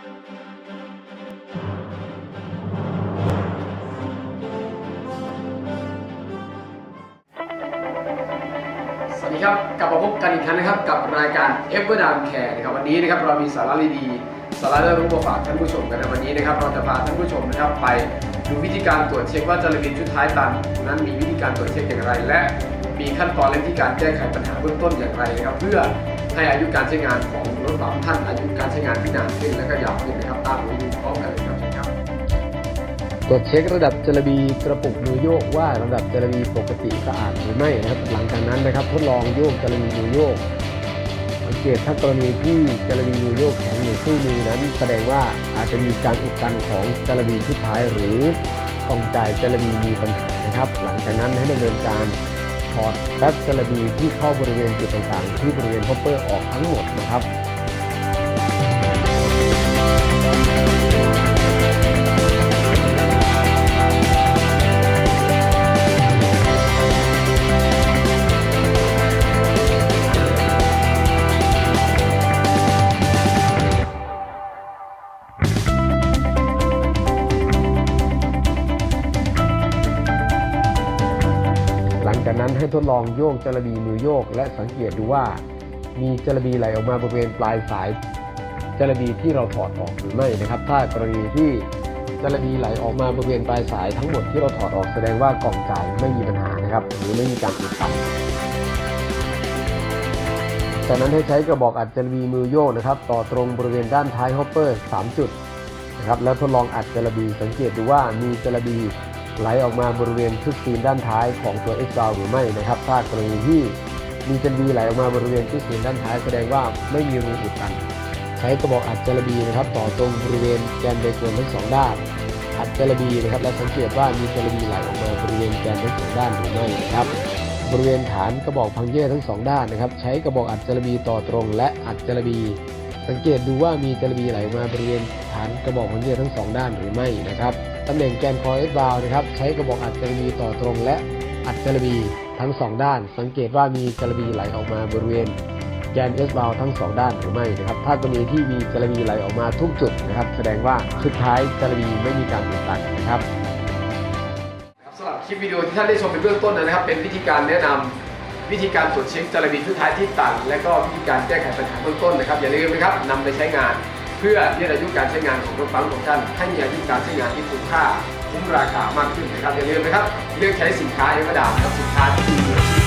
สวัสดีครับกลับมาพบกันอีกครั้งนะครับกับรายการ e v e r d a m Care นะครับวันนี้นะครับเรามีสาระดีๆสาระน่ารู้มาฝากท่านผู้ชมกันนะวันนี้นะครับเราจะพาท่านผู้ชมนะครับไปดูวิธีการตรวจเช็คว่าจระบีชุดท้ายตันนั้นมีวิธีการตรวจเช็คอย่างไร และมีขั้นตอนและวิธีการแก้ไขปัญหาเบื้องต้นอย่างไรนะครับ เพื่อ ให้อายุการใช้งานของรถบัมท่านอายุการใช้งานที่นานขึ้นและก็ยาวขึ้นนะครับตามไปดูพร้อมกันเลยครับตรวจเช็คระดับจระบีกระปุกมือโยกว่าระดับจระบีปกติสะอาดหรือไม่นะครับ หลังจากนั้นนะครับ ทดลองโยกจระบีมือโยกสังเกตถ้ากรณีที่จระบีมือโยกแข็งหรือสู้มือนั้นแสดงว่าอาจจะมีการอุดตันของจระบีชุดท้ายหรือกองจ่ายจระบีมีปัญหานะครับ หลังจากนั้นให้ดำเนินการ ถอดแป๊บจระบีที่เข้าบริเวณจุดต่างๆที่บริเวณฮอปเปอร์ออกทั้งหมดนะครับ จากนั้นให้ทดลองโยกจระบีมือโยก และสังเกตดูว่า มีจระบีไหลออกมาบริเวณปลายสายจระบีที่เราถอดออกหรือไม่นะครับ ถ้ากรณีที่จระบีไหลออกมาบริเวณปลายสายทั้งหมดที่เราถอดออกแสดงว่ากล่องจ่ายไม่มีปัญหานะครับ หรือไม่มีการอุดตันจากนั้นให้ใช้กระบอกอัดจระบีมือโยกนะครับ ต่อตรงบริเวณด้านท้ายฮอปเปอร์ 3 จุดนะครับแล้วทดลองอัดจระบีสังเกตดูว่ามีจระบี ไหลออกมาบริเวณชุดซีนด้านท้ายของตัว X บาหรือไม่นะครับ ถ้ากรณีที่มีจระบีไหลออกมาบริเวณชุดซีนด้านท้ายแสดงว่าไม่มีรูอุดตัน ใช้กระบอกอัดจระบีนะครับ ต่อตรงบริเวณแกนเบรกวนทั้งสองด้านอัดจระบีนะครับ และสังเกตว่ามีจระบีไหลออกมาบริเวณแกนทั้งสองด้านหรือไม่นะครับบริเวณฐานกระบอกพังเย่ทั้งสองด้านนะครับ ใช้กระบอกอัดจระบีต่อตรง และอัดจระบี สังเกตดูว่ามีจระบีไหลออกมาบริเวณฐานกระบอกพังเย่ทั้งสองด้านหรือไม่นะครับตำแหน่งแกนคอเอสบาวนะครับใช้กระบอกอัดจระบีต่อตรงและอัดจระบีทั้งสองด้าน สังเกตว่ามีจระบีไหลออกมาบริเวณแกนเอสบาวทั้งสองด้านหรือไม่นะครับถ้ากรณีที่มีจระบีไหลออกมาทุกจุดนะครับ แสดงว่าสุดท้ายจระบีไม่มีการอุดตันนะครับสำหรับคลิปวิดีโอที่ท่านได้ชมเป็นเบื้องต้นนะครับ เป็นวิธีการแนะนำ วิธีการตรวจเช็คจระบีชุดท้ายที่ตัน และก็วิธีการแก้ไขปัญหาเบื้องต้นนะครับ อย่าลืมนะครับนำไปใช้งาน เพื่อยืดอายุการใช้งานของรถปั๊มของท่านให้มีอายุการใช้งานที่คุ้มค่าคุ้มราคามากขึ้นนะครับอย่าลืมนะครับเลือกใช้สินค้าเอเวอร์ดามนะสินค้าที่ดี